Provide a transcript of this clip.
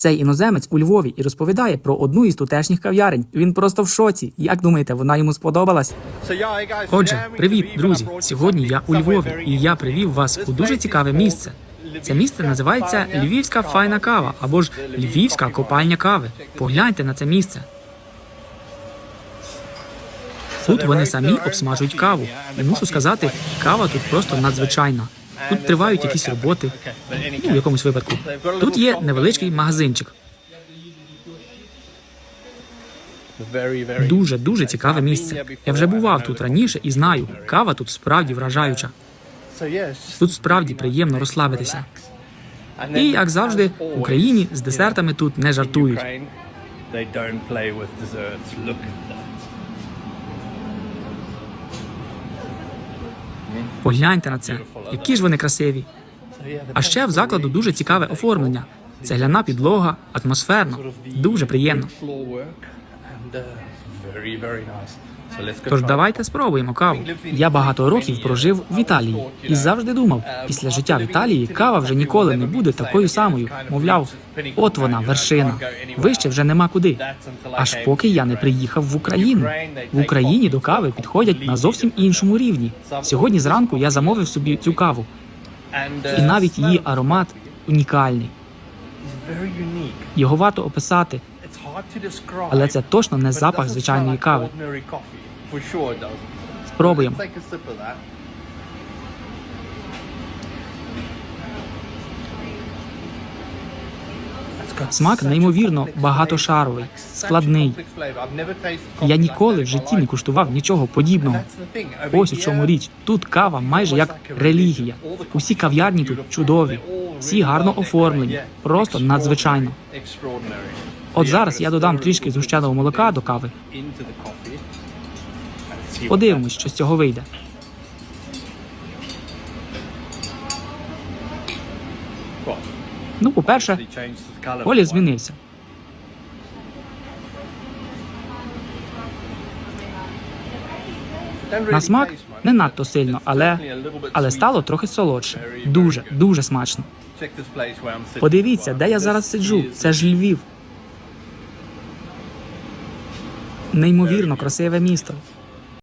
Цей іноземець у Львові і розповідає про одну із тутешніх кав'ярень. Він просто в шоці. Як думаєте, вона йому сподобалась? Отже, привіт, друзі! Сьогодні я у Львові, і я привів вас у дуже цікаве місце. Це місце називається Львівська файна кава або ж Львівська копальня кави. Погляньте на це місце. Тут вони самі обсмажують каву. І мушу сказати, кава тут просто надзвичайна. Тут тривають якісь роботи, ну, в якомусь випадку. Тут є невеличкий магазинчик. Дуже дуже цікаве місце. Я вже бував тут раніше і знаю, кава тут справді вражаюча. Тут справді приємно розслабитися. І як завжди, в Україні з десертами тут не жартують. Погляньте на це, які ж вони красиві. А ще в закладу дуже цікаве оформлення. Цегляна підлога, атмосферно, дуже приємно. Тож давайте спробуємо каву. Я багато років прожив в Італії і завжди думав, після життя в Італії кава вже ніколи не буде такою самою. Мовляв, от вона вершина. Вище вже нема куди. Аж поки я не приїхав в Україну. В Україні до кави підходять на зовсім іншому рівні. Сьогодні зранку я замовив собі цю каву, і uh, навіть її аромат унікальний. Його варто описати, Але це точно не запах звичайної кави. Спробуємо. Смак неймовірно багатошаровий, складний. Я ніколи в житті не куштував нічого подібного. Ось у чому річ. Тут кава майже як релігія. Усі кав'ярні тут чудові, всі гарно оформлені, просто надзвичайно. От зараз я додам трішки згущеного молока до кави. Подивимось, що з цього вийде. Ну, по-перше, колір змінився. На смак не надто сильно, але, але стало трохи солодше. Дуже, дуже смачно. Подивіться, де я зараз сиджу. Це ж Львів. Неймовірно красиве місто.